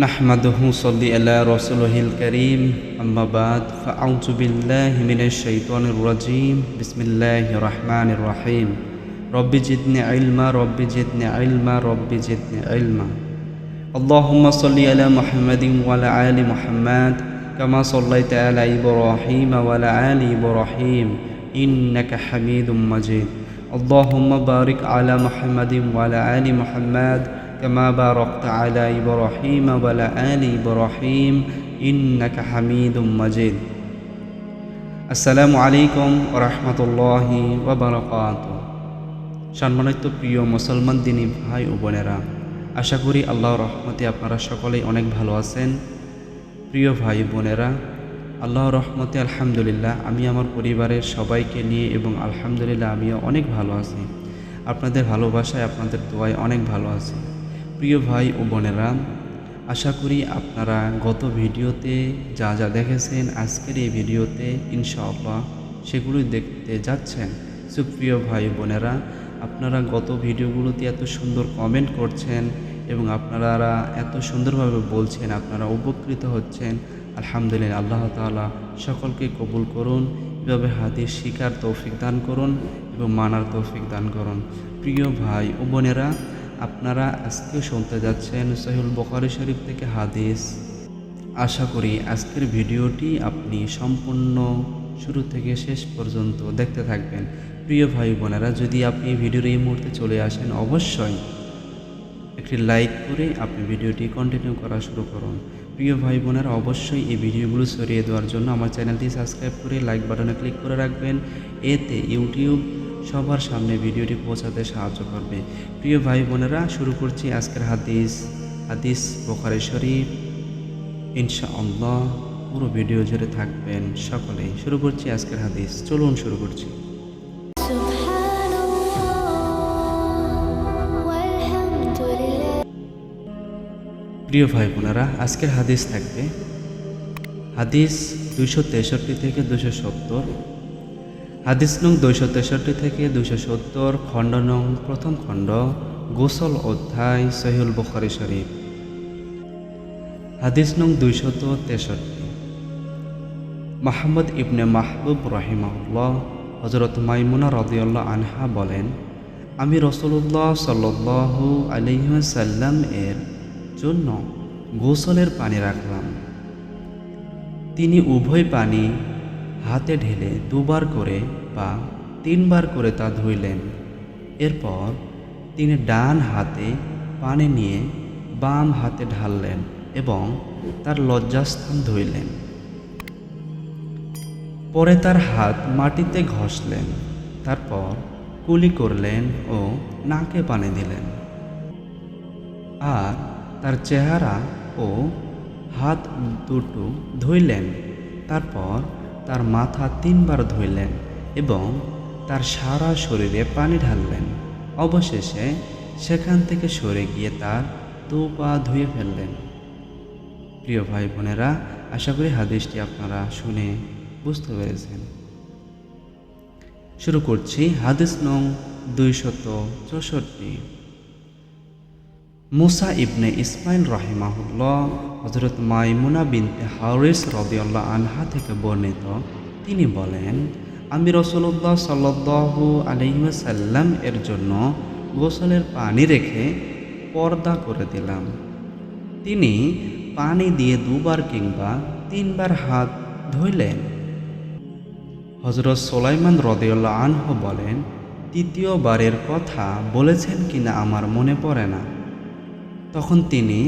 نحمده صلي على رسوله الكريم أما بعد فأعوذ بالله من الشيطان الرجيم. بسم الله الرحمن الرحيم. رب زدني علما رب زدني علما رب زدني علما. اللهم صل على محمد وعلى آل محمد كما صليت على إبراهيم وعلى آل إبراهيم إنك حميد مجيد. اللهم بارك على محمد وعلى آل محمد كما باركت على إبراهيم وعلى آل إبراهيم إنك حميد مجيد আসসালামু আলাইকুম রহমতুল্লাহি ওবরকাত সম্মানিত প্রিয় মুসলমান দিনী ভাই ও বোনেরা আশা করি আল্লাহ রহমতে আপনারা সকলেই অনেক ভালো আছেন প্রিয় ভাই বোনেরা আল্লাহ রহমতে আলহামদুলিল্লাহ আমি আমার পরিবারের সবাইকে নিয়ে এবং আলহামদুলিল্লাহ আমিও অনেক ভালো আছি আপনাদের ভালোবাসায় আপনাদের দোয়ায় অনেক ভালো আছি প্রিয় ভাই ও বোনেরা, আশা করি আপনারা গত ভিডিওতে যা যা দেখেছেন আজকের এই ভিডিওতে ইনশাআল্লাহ সেগুলোই দেখতে যাচ্ছেন। সুপ্রিয় ভাই বোনেরা, আপনারা গত ভিডিওগুলোতে এত সুন্দর কমেন্ট করছেন এবং আপনারা এত সুন্দরভাবে বলছেন, আপনারা উপকৃত হচ্ছেন, আলহামদুলিল্লাহ আল্লাহ তাআলা সকলকে কবুল করুন, এভাবে হাদিস শিকার তৌফিক দান করুন এবং মানার তৌফিক দান করুন। প্রিয় ভাই ও বোনেরা আপনারা আজকেও শুনতে যাচ্ছেন সহিউল বখারি শরীফ থেকে হাদিস। আশা করি আজকের ভিডিওটি আপনি সম্পূর্ণ শুরু থেকে শেষ পর্যন্ত দেখতে থাকবেন। প্রিয় ভাই বোনেরা, যদি আপনি ভিডিওর এই মুহূর্তে চলে আসেন, অবশ্যই একটি লাইক করে আপনি ভিডিওটি কন্টিনিউ করা শুরু করুন। প্রিয় ভাই বোনেরা, অবশ্যই এই ভিডিওগুলো ছড়িয়ে দেওয়ার জন্য আমার চ্যানেলটি সাবস্ক্রাইব করে লাইক বাটনে ক্লিক করে রাখবেন। এতে ইউটিউব সবার সামনে ভিডিওটি পৌঁছাতে সাহায্য করবে। প্রিয় ভাই বোনেরা, শুরু করছি আজকের হাদিস। হাদিস বোখারে শরীফ। ইনশাআল্লাহ, পুরো ভিডিও জুড়ে থাকবেন সকলেই। শুরু করছি আজকের হাদিস। চলুন শুরু করছি। প্রিয় ভাই বোনেরা, আজকের হাদিস থাকবে। হাদিস দুইশো তেষট্টি থেকে দুশো সত্তর। হাদিস নং দুইশো তেষট্টি থেকে দুশো সত্তর, খণ্ড নং প্রথম খণ্ড, গোসল অধ্যায় সহিউল বুখারি শরীফ। হাদিস নং দুইশত তেষট্টি। মাহমদ ইবনে মাহবুব রহিমাউল্লাহ হজরত মাইমুনা রদিউল্লাহ আনহা বলেন, আমি রসুল্লাহ সাল্লু আলহিসাল্লাম এর জন্য গোসলের পানি রাখলাম। তিনি উভয় পানি হাতে ঢেলে দুবার করে বা তিনবার করে তা ধুইলেন। এরপর তিনি ডান হাতে পানি নিয়ে বাম হাতে ঢাললেন এবং তার লজ্জাস্থান ধুইলেন। পরে তার হাত মাটিতে ঘষলেন, তারপর কুলি করলেন ও নাকে পানি দিলেন। আর তার চেহারা ও হাত দুটো ধুইলেন, তারপর তার মাথা তিনবার ধুইলেন এবং তার সারা শরীরে পানি ঢাললেন। অবশেষে সেখান থেকে সরে গিয়ে তার দু পা ধুয়ে ফেললেন। প্রিয় ভাই বোনেরা, আশা করি হাদিসটি আপনারা শুনে বুঝতে পেরেছেন। শুরু করছি হাদিস নং দুইশত চৌষট্টি। মুসা ইবনে ইসমাইল রাহিমাহুল্লাহ হজরত মাইমুনা বিনতে হাউরিস রদিয়াল্লাহ আনহা থেকে বর্ণিত। তিনি বলেন, আমি রসুল্লাহ সাল্লু আলহিসাল্লাম এর জন্য গোসলের পানি রেখে পর্দা করে দিলাম। তিনি পানি দিয়ে দুবার কিংবা তিনবার হাত ধুইলেন। হজরত সোলাইমান রদেউল্লা আনহ বলেন, তৃতীয়বারের কথা বলেছেন কিনা আমার মনে পড়ে না। তখন তিনি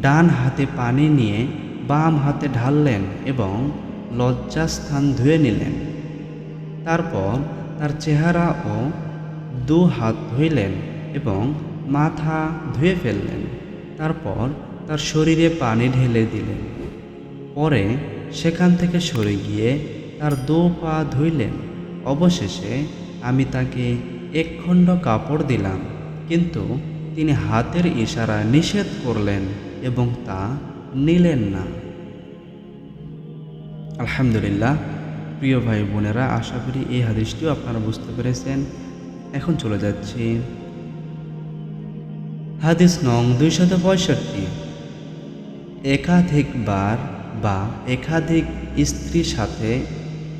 ডান হাতে পানি নিয়ে বাম হাতে ঢাললেন এবং লজ্জাস্থান ধুয়ে নিলেন। তারপর তার চেহারা ও দু হাত ধুইলেন এবং মাথা ধুয়ে ফেললেন। তারপর তার শরীরে পানি ঢেলে দিলেন। পরে সেখান থেকে সরে গিয়ে তার দু পা ধুইলেন। অবশেষে আমি তাকে একখণ্ড কাপড় দিলাম, কিন্তু তিনি হাতের ইশারা নিষেধ করলেন এবং তা নিলেন না। আলহামদুলিল্লাহ, প্রিয় ভাই বোনেরা, আশা করি এই হাদিসটিও আপনারা বুঝতে পেরেছেন। এখন চলে যাচ্ছি হাদিস নং দুইশত পঁয়ষট্টি। একাধিকবার বা একাধিক স্ত্রীর সাথে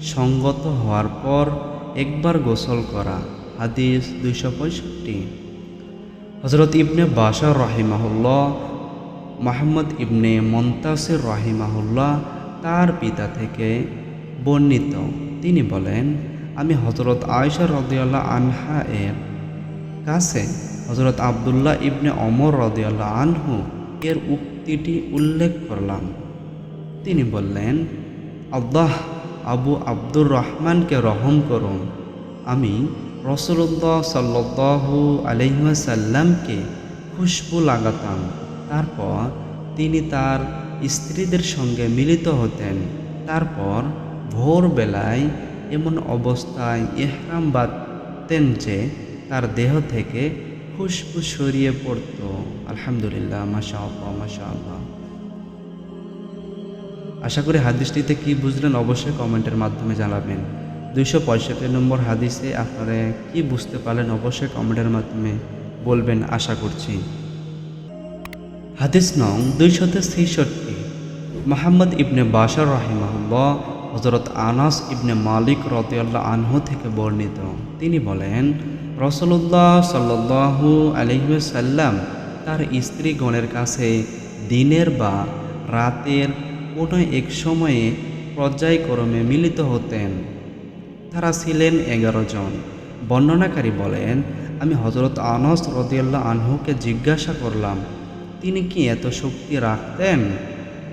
সঙ্গত হওয়ার পর একবার গোসল করা, হাদিস দুইশো পঁয়ষট্টি। হজরত ইবনে বাশার রাহিমাহুল্লাহ, মোহাম্মদ ইবনে মন্তাসির রাহিমাহুল্লাহ তার পিতা থেকে বর্ণিত। তিনি বলেন, আমি হজরত আয়সা রদিয়াল্লাহ আনহা এর কাছে হজরত আবদুল্লাহ ইবনে অমর রদিয়াল্লাহ আনহু এর উক্তিটি উল্লেখ করলাম। তিনি বললেন, আল্লাহ আবু আব্দুর রহমানকে রহম করুন। আমি রসুল্লাহ সাল্লাহু আলহিমাসাল্লামকে খুশবু লাগাতাম। তারপর তিনি তার স্ত্রীদের সঙ্গে মিলিত হতেন। তারপর ভোরবেলায় এমন অবস্থায় ইহরাম বাঁধতেন যে তার দেহ থেকে খুশবু সরিয়ে পড়ত। আলহামদুলিল্লাহ মাশা আল্লাহ আল্লাহ আশা করি হাদিসটিতে কি বুঝলেন অবশ্যই কমেন্টের মাধ্যমে জানাবেন। দুইশো পঁয়ষট্টি নম্বর হাদিসে আপনারা কি বুঝতে পারলেন অবশ্যই কমেন্টের মাধ্যমে বলবেন, আশা করছি। হাদিস নং দুইশত ছেষট্টি মোহাম্মদ ইবনে বাশার রাহিমাহুল্লাহ হজরত আনাস ইবনে মালিক রতিয়াল্লাহ আনহু থেকে বর্ণিত। তিনি বলেন রসল্লাহ সাল্লাহু আলহিসাল্লাম তার স্ত্রীগণের কাছে দিনের বা রাতের কোনো এক সময়ে পর্যায়ক্রমে মিলিত হতেন। তারা ছিলেন এগারো জন। বর্ণনাকারী বলেন, আমি হজরত আনস রদিয়াল্লাহ আনহুকে জিজ্ঞাসা করলাম, তিনি কি এত শক্তি রাখতেন?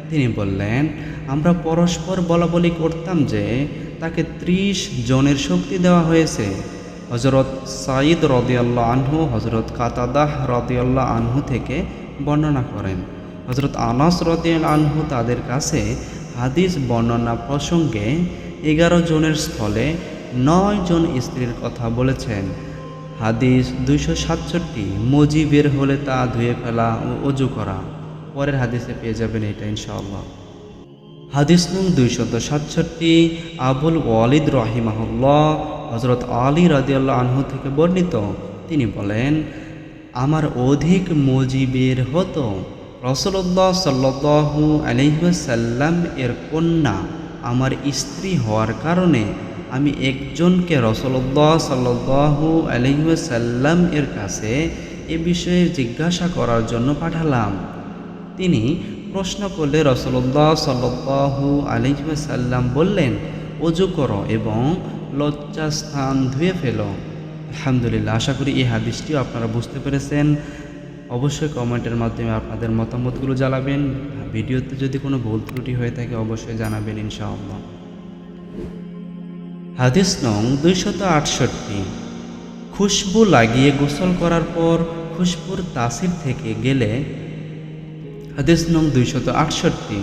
তিনি বললেন, আমরা পরস্পর বলাবলি করতাম যে, তাকে ত্রিশ জনের শক্তি দেওয়া হয়েছে। হজরত সাঈদ রদিয়াল্লাহ আনহু হজরত কাতাদাহ রদিয়াল্লাহ আনহু থেকে বর্ণনা করেন। হজরত আনাস রদিয়াল আনহু তাদের কাছে হাদিস বর্ণনা প্রসঙ্গে এগারো জনের স্থলে নয় জন স্ত্রীর কথা বলেছেন। হাদিস দুইশো সাতষট্টি মজি বের হলে তা ধুয়ে ফেলা ও অজু করা। পরের হাদিসে পেয়ে যাবেন এটা ইনশাআল্লাহ। হাদিস নং দুইশত সাতষট্টি, আবুল ওয়ালিদ রহিমাহুল্লাহ হজরত আলী রাদিয়াল্লাহ আনহু থেকে বর্ণিত। তিনি বলেন, আমার অধিক মজিবের হতো রসল্লাহ সাল্লু আলহিসাল্লাম এর কন্যা আমার স্ত্রী হওয়ার কারণে আমি একজনকে রসল্লাহ সাল্লু আলহিসাল্লাম এর কাছে এ বিষয়ে জিজ্ঞাসা করার জন্য পাঠালাম। তিনি প্রশ্ন করলে রসল্লাহ সাল্লু আলহিসাল্লাম বললেন অজু করো এবং লজ্জাস্থান ধুয়ে ফেলো। আলহামদুলিল্লাহ, আশা করি এই হাদিসটিও আপনারা বুঝতে পেরেছেন। অবশ্যই কমেন্টের মাধ্যমে আপনাদের মতামতগুলো জানাবেন। ভিডিওতে যদি কোনো ভুল ত্রুটি হয়ে থাকে, অবশ্যই জানাবেন ইনশাআল্লাহ। হাদিস নং দুইশত আটষট্টি। খুশবু লাগিয়ে গোসল করার পর খুশবুর তাসির থেকে গেলে, হাদিস নং দুইশত আটষট্টি।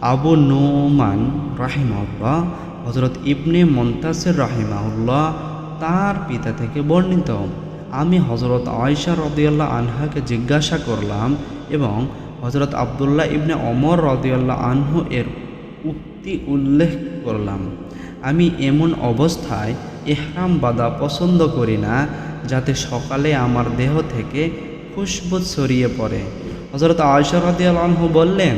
আবু নোমান রাহিমাউল্লাহ হজরত ইবনে মন্তাসের রাহিমাউল্লাহ তার পিতা থেকে বর্ণিত। আমি হজরত আয়সা রদিয়াল্লাহ আনহাকে জিজ্ঞাসা করলাম এবং হজরত আবদুল্লাহ ইবনে অমর রদিয়াল্লাহ আনহু এর উক্তি উল্লেখ করলাম। আমি এমন অবস্থায় এহরাম বাদা পছন্দ করি না যাতে সকালে আমার দেহ থেকে খুশবু ছড়িয়ে পড়ে। হজরত আয়সা রদিয়াল আনহু বললেন,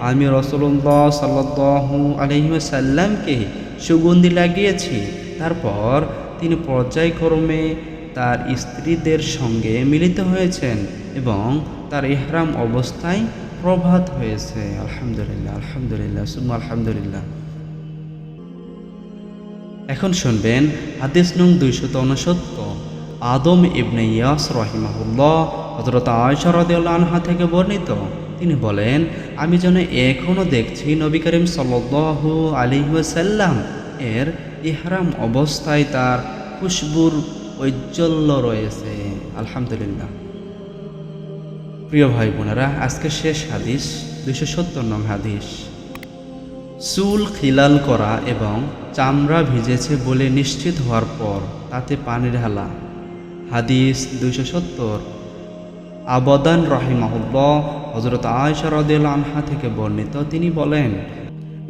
আমি রসুল্লাহ সাল্লু আলহিমসাল্লামকে সুগন্ধি লাগিয়েছি। তারপর তিনি পর্যায়ক্রমে তার স্ত্রীদের সঙ্গে মিলিত হয়েছেন এবং তার ইহরাম অবস্থায় প্রভাত হয়েছে। আলহামদুলিল্লাহ আলহামদুলিল্লাহ, সুম্মা আলহামদুলিল্লাহ। এখন শুনবেন হাদিস নং দুইশত উনসত্তর আদম ইবনে ইয়াস রহিমাহুল্লাহ হজরত আয়সা আনহা থেকে বর্ণিত। তিনি বলেন, আমি যেন এখনও দেখছি নবী করিম সাল্লু আলিহাসাল্লাম এর ইহরাম অবস্থায় তার খুশবুর ঐজ্জ্বল্য রয়েছে। আলহামদুলিল্লাহ। প্রিয় ভাই বোনেরা, আজকে শেষ হাদিস, দুইশো সত্তর নং হাদিস। চুল খিলাল করা এবং চামড়া ভিজেছে বলে নিশ্চিত হওয়ার পর তাতে পানি ঢালা হাদিস দুইশো সত্তর। আবদান রহিমাহুল্লাহ হজরত আয়সা রদিল আনহা থেকে বর্ণিত। তিনি বলেন,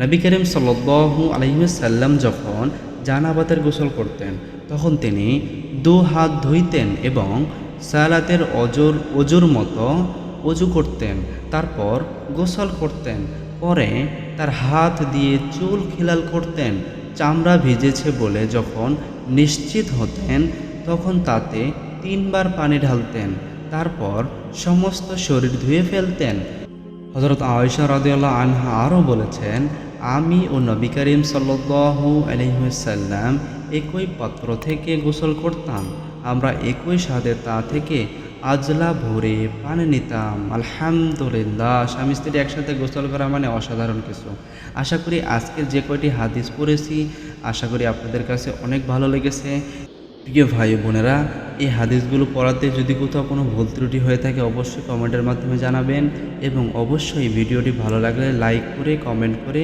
নবী করিম সাল্লু আলহিমসাল্লাম যখন জানাবাতের গোসল করতেন, তখন তিনি দু হাত ধুইতেন এবং সালাতের অজর, অজুর মতো অজু করতেন। তারপর গোসল করতেন। পরে তার হাত দিয়ে চুল খিলাল করতেন। চামড়া ভিজেছে বলে যখন নিশ্চিত হতেন, তখন তাতে তিনবার পানি ঢালতেন। তারপর সমস্ত শরীর ধুয়ে ফেলতেন। হজরত আয়সা রাদিয়াল্লাহ আনহা আরও বলেছেন আমি ও নবী করিম সাল্লু আলহিসাল্লাম একই পাত্র থেকে গোসল করতাম। আমরা একই স্বাদে তা থেকে আজলা ভরে পানি নিতাম। আলহামদুলিল্লাহ, স্বামী স্ত্রী একসাথে গোসল করা মানে অসাধারণ কিছু। আশা করি আজকের যে কয়টি হাদিস পড়েছি, আশা করি আপনাদের কাছে অনেক ভালো লেগেছে। প্রিয় ভাই বোনেরা, এই হাদিসগুলো পড়াতে যদি কোথাও কোনো ভুল ত্রুটি হয়ে থাকে, অবশ্যই কমেন্টের মাধ্যমে জানাবেন এবং অবশ্যই ভিডিওটি ভালো লাগলে লাইক করে, কমেন্ট করে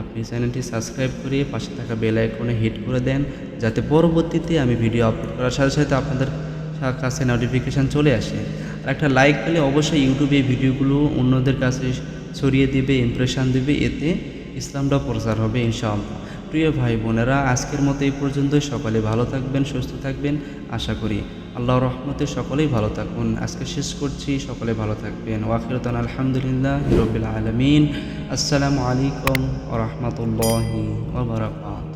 আপনি চ্যানেলটি সাবস্ক্রাইব করে পাশে থাকা বেল আইকনে হিট করে দেন, যাতে পরবর্তীতে আমি ভিডিও আপলোড করার সাথে সাথে আপনাদের কাছে নোটিফিকেশান চলে আসে। আর একটা লাইক পেলে অবশ্যই ইউটিউবে এই ভিডিওগুলো অন্যদের কাছে ছড়িয়ে দেবে ইমপ্রেশন দেবে, এতে ইসলামটা প্রচার হবে, ইনশাআল্লাহ। প্রিয় ভাই বোনেরা, আজকের মতো এই পর্যন্তই। সকলে ভালো থাকবেন, সুস্থ থাকবেন। আশা করি আল্লাহ রহমতে সকলেই ভালো থাকুন। আজকে শেষ করছি। সকলে ভালো থাকবেন। ওয়াকিরতন আলহামদুলিল্লাহ রবিল আলমিন। আসসালামু আলাইকুম ও রহমতুল্লাহি ওবরাকাত